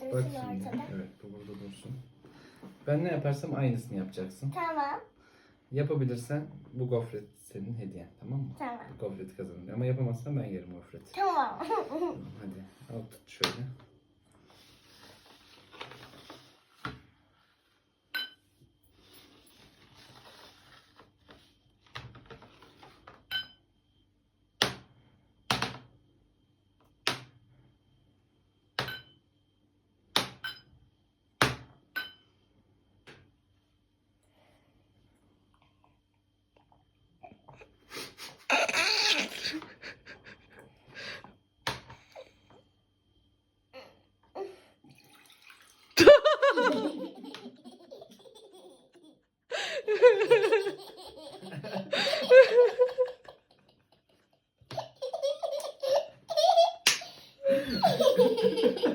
Bak dursun şimdi. ortada. Evet bu burada dursun. Ben ne yaparsam aynısını yapacaksın. Tamam. Yapabilirsen bu gofret senin hediyen tamam mı? Tamam. Bu gofreti kazanır. Ama yapamazsan ben yerim gofreti. Tamam. Tamam, Hadi al tut şöyle. Ha ha ha ha ha!